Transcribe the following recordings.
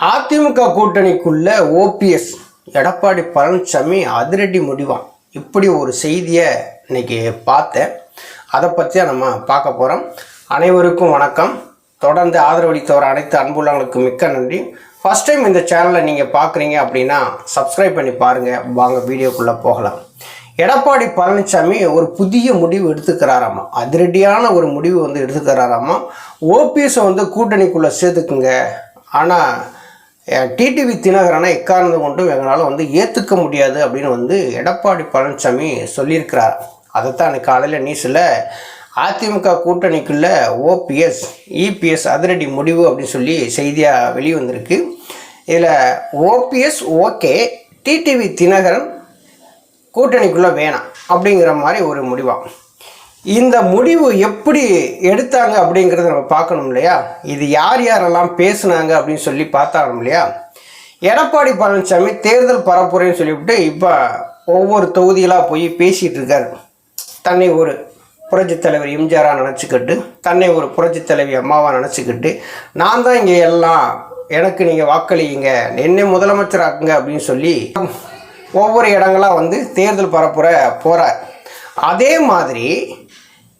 அதிமுக கூட்டணிக்குள்ள ஓபிஎஸ் எடப்பாடி பழனிசாமி அதிரடி முடிவான். இப்படி ஒரு செய்தியை இன்னைக்கு பார்த்தேன். அதை பற்றி நம்ம பார்க்க போகிறோம் அனைவருக்கும் வணக்கம். தொடர்ந்து ஆதரவளித்தவர் அனைத்து அன்புள்ளவங்களுக்கு மிக்க நன்றி. ஃபஸ்ட் டைம் இந்த சேனலை நீங்கள் பார்க்குறீங்க அப்படின்னா சப்ஸ்கிரைப் பண்ணி பாருங்கள் வாங்க வீடியோக்குள்ளே போகலாம். எடப்பாடி பழனிசாமி ஒரு புதிய முடிவு எடுத்துக்கிறாராமா? அதிரடியான ஒரு முடிவு வந்து எடுத்துக்கிறாராமா? ஓபிஎஸை வந்து கூட்டணிக்குள்ளே சேர்த்துக்குங்க. ஆனால் டிடிவி தினகரனை எக்காரணத்தை கொண்டும் எங்களால் வந்து ஏற்றுக்க முடியாது அப்படின்னு வந்து எடப்பாடி பழனிசாமி சொல்லியிருக்கிறார். அதைத்தான் அன்னைக்கு காலையில் நியூஸில் அதிமுக கூட்டணிக்குள்ள ஓபிஎஸ் இபிஎஸ் அதிரடி முடிவு அப்படின்னு சொல்லி செய்தியாக வெளிவந்திருக்கு. இதில் ஓபிஎஸ் ஓகே டிடிவி தினகரன் கூட்டணிக்குள்ளே வேணாம் அப்படிங்கிற மாதிரி ஒரு முடிவாம் இந்த முடிவு எப்படி எடுத்தாங்க அப்படிங்கிறத நம்ம பார்க்கணும் இல்லையா? இது யார் யாரெல்லாம் பேசுனாங்க அப்படின்னு சொல்லி பார்த்தாலும் இல்லையா? எடப்பாடி பழனிசாமி தேர்தல் பரப்புரைன்னு சொல்லிவிட்டு இப்போ ஒவ்வொரு தொகுதியிலாக போய் பேசிகிட்டு இருக்கார். தன்னை ஒரு புரட்சித் தலைவர் எம்ஜிஆராக நினச்சிக்கிட்டு தன்னை ஒரு புரட்சித் தலைவி அம்மாவாக நினச்சிக்கிட்டு நான் தான் இங்கே எல்லாம் எனக்கு நீங்கள் வாக்களியுங்க என்னை முதலமைச்சராக்குங்க அப்படின்னு சொல்லி ஒவ்வொரு இடங்களாக வந்து தேர்தல் பரப்புரை போகிறார் அதே மாதிரி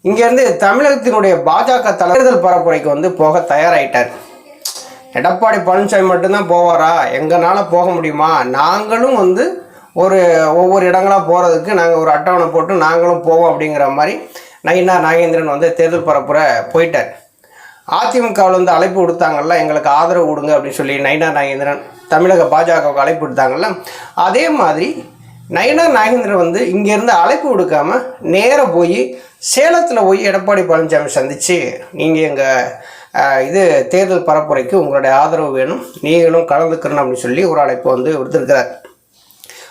இங்கேருந்து தமிழகத்தினுடைய பாஜக தேர்தல் பரப்புரைக்கு வந்து போக தயாராயிட்டார். எடப்பாடி பழனிசாமி மட்டும்தான் போவாரா? எங்களால் போக முடியுமா? நாங்களும் வந்து ஒரு ஒவ்வொரு இடங்களாக போகிறதுக்கு நாங்கள் ஒரு அட்டவணை போட்டு நாங்களும் போவோம் அப்படிங்கிற மாதிரி நயினா நாகேந்திரன் வந்து தேர்தல் பரப்புரை போயிட்டார். அதிமுகவில் வந்து அழைப்பு கொடுத்தாங்கல்ல எங்களுக்கு ஆதரவு கொடுங்க அப்படின்னு சொல்லி நயினா நாகேந்திரன் தமிழக பாஜகவுக்கு அழைப்பு கொடுத்தாங்கல்ல அதே மாதிரி நயனா நாகேந்திரன் வந்து இங்கேருந்து அழைப்பு கொடுக்காம நேராக போய் சேலத்தில் போய் எடப்பாடி பழனிசாமி சந்தித்து நீங்கள் எங்கள் இது தேர்தல் பரப்புரைக்கு உங்களுடைய ஆதரவு வேணும். நீங்களும் கலந்துக்கிறணும் அப்படின்னு சொல்லி ஒரு அழைப்பு வந்து விடுத்திருக்கிறார்.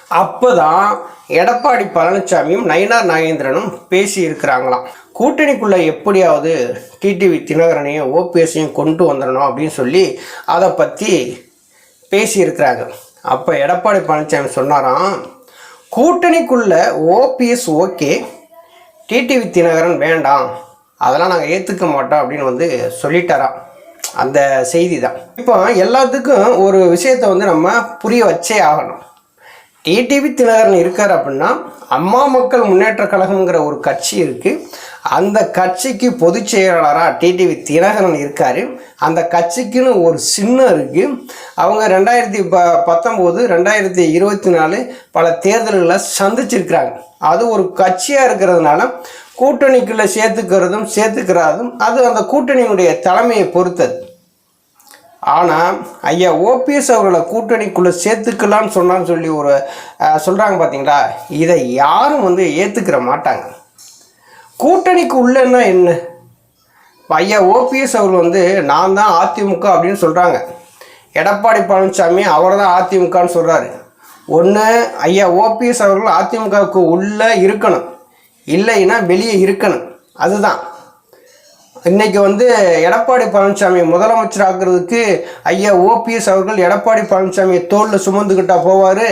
அப்போதான் எடப்பாடி பழனிசாமியும் நயனார் நாகேந்திரனும் பேசி இருக்கிறாங்களாம் கூட்டணிக்குள்ளே எப்படியாவது டிடிவி தினகரனையும் ஓபிஎஸையும் கொண்டு வந்துடணும் அப்படின்னு சொல்லி அதை பற்றி பேசியிருக்கிறாங்க அப்போ எடப்பாடி பழனிசாமி சொன்னாராம் கூட்டணிக்குள்ள ஓபிஎஸ் ஓகே டிடிவி தினகரன் வேண்டாம். அதெல்லாம் நாங்கள் ஏற்றுக்க மாட்டோம் அப்படின்னு வந்து சொல்லிட்டாராம் அந்த செய்தி தான் இப்போ எல்லாத்துக்கும் ஒரு விஷயத்தை வந்து நம்ம புரிய வச்சே ஆகணும். டிடிவி தினகரன் இருக்கார் அப்படின்னா அம்மா மக்கள் முன்னேற்ற கழகங்கிற ஒரு கட்சி இருக்குது அந்த கட்சிக்கு பொதுச் செயலாளராக டிடிவி தினகரன் இருக்கார். அந்த கட்சிக்குன்னு ஒரு சின்னம் இருக்குது அவங்க ரெண்டாயிரத்தி ப பத்தொம்போது ரெண்டாயிரத்தி இருபத்தி நாலு பல தேர்தல்களை சந்திச்சிருக்கிறாங்க. அது ஒரு கட்சியாக இருக்கிறதுனால கூட்டணிக்குள்ளே சேர்த்துக்கிறதும் சேர்த்துக்கிறாதும் அது அந்த கூட்டணியினுடைய தலைமையை பொறுத்தது. ஆனால் ஐயா ஓபிஎஸ் அவர்களை கூட்டணிக்குள்ளே சேர்த்துக்கலாம்னு சொன்னான்னு சொல்லி ஒரு சொல்கிறாங்க பார்த்தீங்களா இதை யாரும் வந்து ஏற்றுக்கிற மாட்டாங்க. கூட்டணிக்கு உள்ளன்னா என்ன? ஐயா ஓபிஎஸ் அவர் வந்து நான் தான் அதிமுக அப்படின்னு சொல்கிறாங்க எடப்பாடி பழனிசாமி அவர் தான் அதிமுகன்னு சொல்கிறாரு ஒன்று ஐயா ஓபிஎஸ் அவர்கள் அதிமுகவுக்கு உள்ளே இருக்கணும். இல்லைன்னா வெளியே இருக்கணும். அதுதான். இன்றைக்கி வந்து எடப்பாடி பழனிசாமி முதலமைச்சர் ஆக்குறதுக்கு ஐயா ஓபிஎஸ் அவர்கள் எடப்பாடி பழனிசாமியை தோளில் சுமந்துக்கிட்டால் போவார்?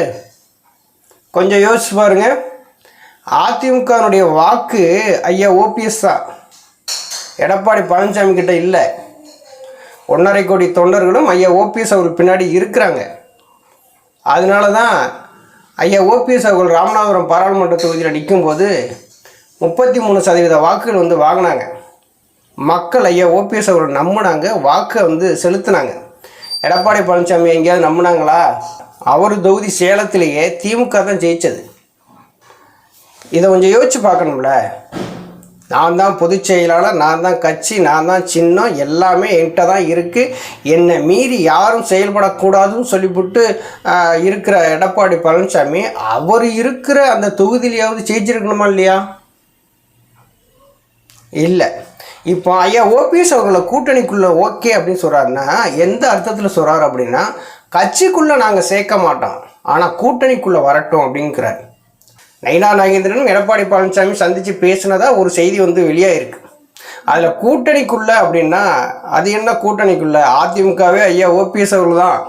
கொஞ்சம் யோசிச்சு பாருங்கள் அதிமுகனுடைய வாக்கு ஐயா ஓபிஎஸ் தான் எடப்பாடி பழனிசாமி கிட்ட இல்லை. ஒன்றரை கோடி தொண்டர்களும் ஐயா ஓபிஎஸ் அவர்கள் பின்னாடி இருக்கிறாங்க. அதனால தான் ஐயா ஓபிஎஸ் அவர்கள் ராமநாதபுரம் பாராளுமன்ற தொகுதியில் நிற்கும்போது முப்பத்தி மூணு சதவீத வாக்குகள் வந்து வாங்கினாங்க. மக்கள் ஐயா ஓபிஎஸ் அவர்கள் நம்பினாங்க வாக்கை வந்து செலுத்தினாங்க. எடப்பாடி பழனிசாமி எங்கேயாவது நம்பினாங்களா? அவர் தொகுதி சேலத்திலேயே திமுக தான் ஜெயித்தது இதை கொஞ்சம் யோசிச்சு பார்க்கணும்ல. நான் தான் பொதுச் செயலாளர் நான் தான் கட்சி நான் தான் சின்னம் எல்லாமே என்கிட்ட தான் இருக்குது என்னை மீறி யாரும் செயல்படக்கூடாதுன்னு சொல்லிவிட்டு இருக்கிற எடப்பாடி பழனிசாமி அவர் இருக்கிற அந்த தொகுதியிலையாவது ஜெயிச்சிருக்கணுமா இல்லையா? இல்லை. இப்போ ஐயா ஓபிஎஸ் அவர்களை கூட்டணிக்குள்ளே ஓகே அப்படின்னு சொல்கிறாருன்னா எந்த அர்த்தத்தில் சொல்கிறார் அப்படின்னா கட்சிக்குள்ளே நாங்கள் சேர்க்க மாட்டோம். ஆனால் கூட்டணிக்குள்ளே வரட்டும் அப்படிங்கிறார். நைனா நாகேந்திரனும் எடப்பாடி பழனிசாமி சந்தித்து பேசினதா ஒரு செய்தி வந்து வெளியாயிருக்கு. அதில் கூட்டணிக்குள்ளே அப்படின்னா அது என்ன கூட்டணிக்குள்ளே? அதிமுகவே ஐயா ஓபிஎஸ் அவர்கள் தான்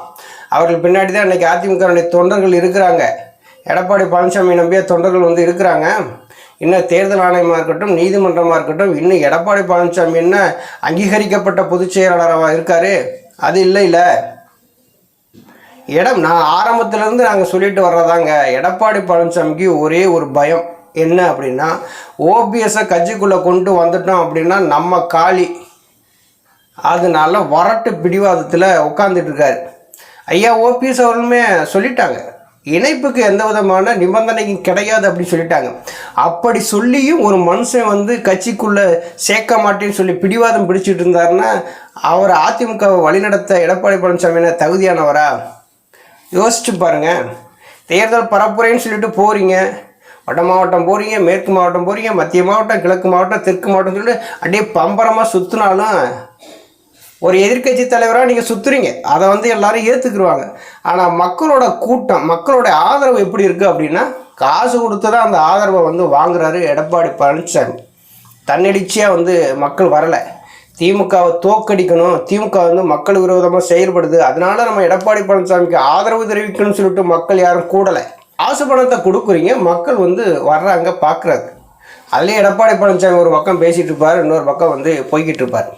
அவர்கள் பின்னாடி தான் இன்றைக்கி அதிமுகவுடைய தொண்டர்கள் இருக்கிறாங்க. எடப்பாடி பழனிசாமி நம்பிய தொண்டர்கள் வந்து இருக்கிறாங்க. இன்னும் தேர்தல் ஆணையமாக இருக்கட்டும் நீதிமன்றமாக இருக்கட்டும் இன்னும் எடப்பாடி பழனிசாமி என்ன அங்கீகரிக்கப்பட்ட பொதுச் செயலாளராக இருக்காரு? அது இல்லை இல்லை இடம் நான் ஆரம்பத்திலேருந்து நாங்கள் சொல்லிட்டு வர்றதாங்க. எடப்பாடி பழனிசாமிக்கு ஒரே ஒரு பயம். என்ன அப்படின்னா ஓபிஎஸ்ஸை கட்சிக்குள்ளே கொண்டு வந்துட்டோம் அப்படின்னா நம்ம காலி. அதனால வரட்டு பிடிவாதத்தில் உட்காந்துட்டு இருக்காரு. ஐயா ஓபிஎஸ் அவர்களுமே சொல்லிட்டாங்க. இணைப்புக்கு எந்த விதமான நிபந்தனையும் கிடையாது அப்படின்னு சொல்லிட்டாங்க. அப்படி சொல்லியும் ஒரு மனுஷன் வந்து கட்சிக்குள்ளே சேர்க்க மாட்டேன்னு சொல்லி பிடிவாதம் பிடிச்சிட்டு இருந்தாருன்னா அவர் அதிமுகவை வழிநடத்த எடப்பாடி பழனிசாமி தகுதியானவரா? யோசிச்சு பாருங்கள் தேர்தல் பரப்புரைன்னு சொல்லிட்டு போகிறீங்க வட மாவட்டம் போகிறீங்க மேற்கு மாவட்டம் போகிறீங்க மத்திய மாவட்டம் கிழக்கு மாவட்டம் தெற்கு மாவட்டம் சொல்லிட்டு அப்படியே பம்பரமாக சுற்றினாலும் ஒரு எதிர்கட்சி தலைவராக நீங்கள் சுற்றுறீங்க அதை வந்து எல்லாரும் ஏற்றுக்குருவாங்க ஆனால் மக்களோட கூட்டம் மக்களோட ஆதரவு எப்படி இருக்குது அப்படின்னா காசு கொடுத்து தான் அந்த ஆதரவை வந்து வாங்குறாரு எடப்பாடி பழனிசாமி. தன்னெடிச்சியாக வந்து மக்கள் வரலை. திமுகவை தோக்கடிக்கணும் திமுக வந்து மக்கள் விரோதமாக செயல்படுது. அதனால நம்ம எடப்பாடி பழனிசாமிக்கு ஆதரவு தெரிவிக்கணும்னு சொல்லிட்டு மக்கள் யாரும் கூடலை. காசு பணத்தை கொடுக்குறீங்க. மக்கள் வந்து வர்றாங்க பார்க்குறாங்க அதுலேயும் எடப்பாடி பழனிசாமி ஒரு பக்கம் பேசிகிட்டு இருப்பார். இன்னொரு பக்கம் வந்து போய்கிட்டு இருப்பார்.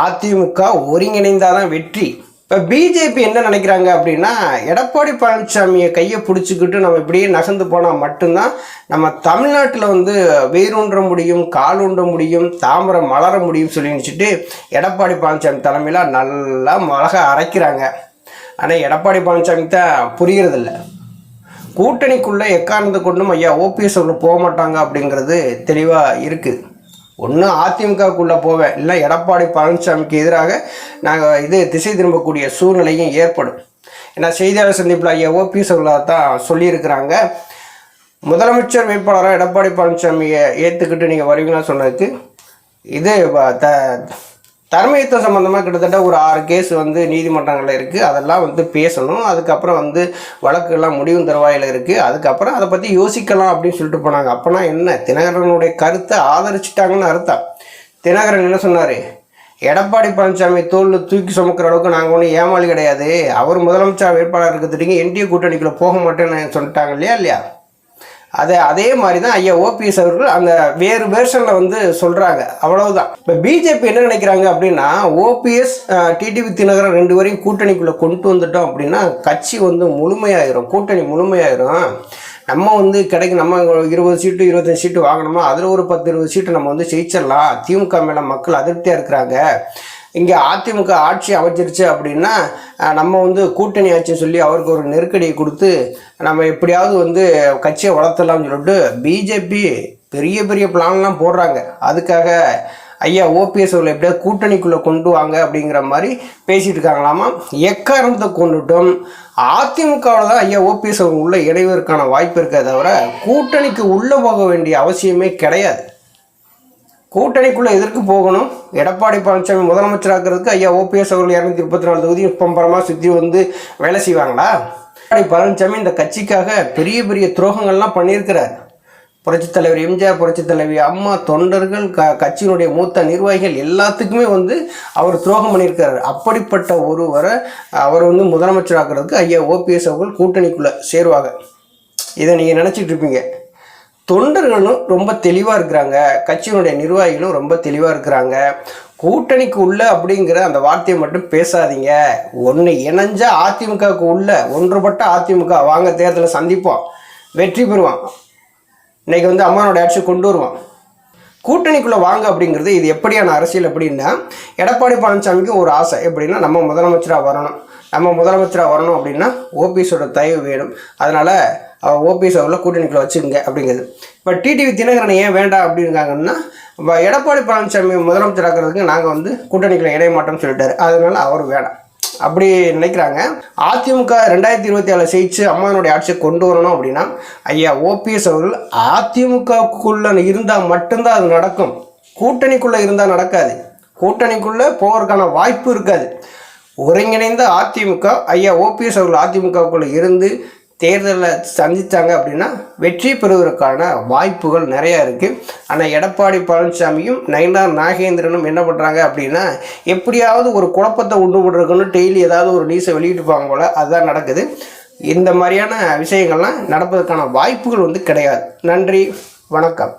அதிமுக ஒருங்கிணைந்தால் தான் வெற்றி. இப்போ பிஜேபி என்ன நினைக்கிறாங்க அப்படின்னா எடப்பாடி பழனிசாமியை கையை பிடிச்சிக்கிட்டு நம்ம இப்படியே நகர்ந்து போனால் மட்டும்தான் நம்ம தமிழ்நாட்டில் வந்து வேரூன்ற முடியும் காலூன்ற முடியும் தாமரை மலர முடியும் சொல்லி நினச்சிட்டு எடப்பாடி பழனிசாமி தலைமையில் நல்லா மிளகா அரைக்கிறாங்க. ஆனால் எடப்பாடி பழனிசாமி தான் புரியறதில்ல. கூட்டணிக்குள்ளே எக்காரணத்தை கொண்டும் ஐயா ஓபிஎஸ் அவர்கள் போக மாட்டாங்க அப்படிங்கிறது தெளிவாக இருக்குது ஒன்று அதிமுகக்குள்ளே போவேன் இல்லை எடப்பாடி பழனிசாமிக்கு எதிராக நாங்கள் இது திசை திரும்பக்கூடிய சூழ்நிலையும் ஏற்படும். ஏன்னா செய்தியாளர் சந்திப்பில் ஐயா ஓபிஎஸ் அவர்களாக தான் சொல்லியிருக்கிறாங்க. முதலமைச்சர் வேட்பாளராக எடப்பாடி பழனிசாமியை ஏற்றுக்கிட்டு நீங்கள் வருவீங்களா சொன்னதுக்கு இது த தர்மயுத்தம் சம்மந்தமாக கிட்டத்தட்ட ஒரு ஆறு கேஸ் வந்து நீதிமன்றங்களில் இருக்குது அதெல்லாம் வந்து பேசணும். அதுக்கப்புறம் வந்து வழக்குகள்லாம் முடிவும் தருவாயில் இருக்குது அதுக்கப்புறம் அதை பற்றி யோசிக்கலாம் அப்படின்னு சொல்லிட்டு போனாங்க. அப்போனா என்ன? தினகரனுடைய கருத்தை ஆதரிச்சிட்டாங்கன்னு அர்த்தம். தினகரன் என்ன சொன்னார்? எடப்பாடி பழனிசாமி தோல் தூக்கி சுமக்கிற அளவுக்கு நாங்கள் ஒன்றும் ஏமாளி கிடையாது. அவர் முதலமைச்சர் வேட்பாளர் இருக்கிறதுக்கு என்டிஏ கூட்டணிக்குள்ளே போக மாட்டேன்னு சொல்லிட்டாங்க இல்லையா இல்லையா? அதை அதே மாதிரி தான் ஐயா ஓபிஎஸ் அவர்கள் அந்த வேறு வேர்ஷனில் வந்து சொல்கிறாங்க அவ்வளவுதான். இப்போ பிஜேபி என்ன நினைக்கிறாங்க அப்படின்னா ஓபிஎஸ் டிடிவி தினகரன் ரெண்டு வரையும் கூட்டணிக்குள்ளே கொண்டு வந்துட்டோம் அப்படின்னா கட்சி வந்து முழுமையாயிரும். கூட்டணி முழுமையாயிரும். நம்ம வந்து கிடைக்கும் நம்ம இருபது சீட்டு இருபத்தஞ்சு சீட்டு வாங்கணுமா? அதில் ஒரு பத்து இருபது சீட்டு நம்ம வந்து ஜெயிச்சிடலாம். திமுக மேலே மக்கள் அதிருப்தியாக இருக்கிறாங்க. இங்கே அதிமுக ஆட்சி அமைச்சிருச்சு அப்படின்னா நம்ம வந்து கூட்டணி ஆட்சி சொல்லி அவருக்கு ஒரு நெருக்கடியை கொடுத்து நம்ம எப்படியாவது வந்து கட்சியை வளர்த்தலாம்னு சொல்லிட்டு பிஜேபி பெரிய பெரிய பிளான்லாம் போடுறாங்க. அதுக்காக ஐயா ஓபிஎஸ் அவர்கள் எப்படியாவது கூட்டணிக்குள்ளே கொண்டு வாங்க அப்படிங்கிற மாதிரி பேசிகிட்டு இருக்காங்களாமா? எக்காரணத்தை கொண்டுட்டும்? அதிமுகவில் தான் ஐயா ஓபிஎஸ் அவங்க உள்ள இணைவதற்கான வாய்ப்பு இருக்கே தவிர கூட்டணிக்கு உள்ளே போக வேண்டிய அவசியமே கிடையாது. கூட்டணிக்குள்ளே எதற்கு போகணும்? எடப்பாடி பழனிசாமி முதலமைச்சராகிறதுக்கு ஐயா ஓபிஎஸ் அவர்கள் இரநூத்தி முப்பத்தி நாலு தொகுதி பம்பரமாக சுற்றி வந்து வேலை செய்வாங்களா? எடப்பாடி பழனிசாமி இந்த கட்சிக்காக பெரிய பெரிய துரோகங்கள்லாம் பண்ணியிருக்கிறார். புரட்சித் தலைவர் எம்ஜிஆர் புரட்சித் தலைவி அம்மா தொண்டர்கள் க கட்சியினுடைய மூத்த நிர்வாகிகள் எல்லாத்துக்குமே வந்து அவர் துரோகம் பண்ணியிருக்கிறார். அப்படிப்பட்ட ஒருவரை அவர் வந்து முதலமைச்சராகிறதுக்கு ஐயா ஓபிஎஸ் அவர்கள் கூட்டணிக்குள்ளே சேருவாங்க. இதை நீங்கள் நினச்சிட்டு இருப்பீங்க. தொண்டர்களும் ரொம்ப தெளிவாக இருக்கிறாங்க. கட்சியினுடைய நிர்வாகிகளும் ரொம்ப தெளிவாக இருக்கிறாங்க. கூட்டணிக்கு உள்ள அப்படிங்கிற அந்த வார்த்தையை மட்டும் பேசாதீங்க. ஒன்று இணைஞ்ச அதிமுகவுக்கு உள்ள ஒன்றுபட்ட அதிமுக வாங்க தேர்தலில் சந்திப்போம். வெற்றி பெறுவான். இன்னைக்கு வந்து அம்மானோட ஆட்சி கொண்டு வருவான். கூட்டணிக்குள்ளே வாங்க அப்படிங்கிறது இது எப்படியான அரசியல் அப்படின்னா எடப்பாடி பழனிசாமிக்கு ஒரு ஆசை. எப்படின்னா நம்ம முதலமைச்சராக வரணும். நம்ம முதலமைச்சராக வரணும் அப்படின்னா ஓபிஎஸோட தயவு வேணும். அதனால் ஓபிஎஸ் அவரில் கூட்டணிக்குள்ள வச்சுக்கோங்க அப்படிங்கிறது. இப்போ டிடிவி தினகரன் ஏன் வேண்டாம் அப்படிங்காங்கன்னா இப்போ எடப்பாடி பழனிசாமி முதலமைச்சர் ஆக்கிறதுக்கு நாங்கள் வந்து கூட்டணிக்குள்ள இணைய மாட்டோம்னு சொல்லிட்டாரு. அதனால அவர் வேண்டாம் அப்படி நினைக்கிறாங்க. அதிமுக ரெண்டாயிரத்தி இருபத்தி ஏழு ஜெயிச்சு அம்மானுடைய ஆட்சியை கொண்டு வரணும் அப்படின்னா ஐயா ஓபிஎஸ் அவர்கள் அதிமுகக்குள்ள இருந்தால் மட்டும்தான் அது நடக்கும். கூட்டணிக்குள்ளே இருந்தால் நடக்காது. கூட்டணிக்குள்ளே போவதற்கான வாய்ப்பு இருக்காது. ஒருங்கிணைந்த அதிமுக ஐயா ஓபிஎஸ் அவர்கள் அதிமுகவுக்குள்ளே இருந்து தேர்தலில் சந்தித்தாங்க அப்படின்னா வெற்றி பெறுவதற்கான வாய்ப்புகள் நிறையா இருக்குது ஆனால் எடப்பாடி பழனிசாமியும் நயனார் நாகேந்திரனும் என்ன பண்ணுறாங்க அப்படின்னா எப்படியாவது ஒரு குழப்பத்தை உண்டு பண்ணுறதுக்குன்னு டெய்லி ஏதாவது ஒரு நியூஸை வெளியிட்டுப்பாங்க போல் அதுதான் நடக்குது. இந்த மாதிரியான விஷயங்கள்லாம் நடப்பதற்கான வாய்ப்புகள் வந்து கிடையாது. நன்றி வணக்கம்.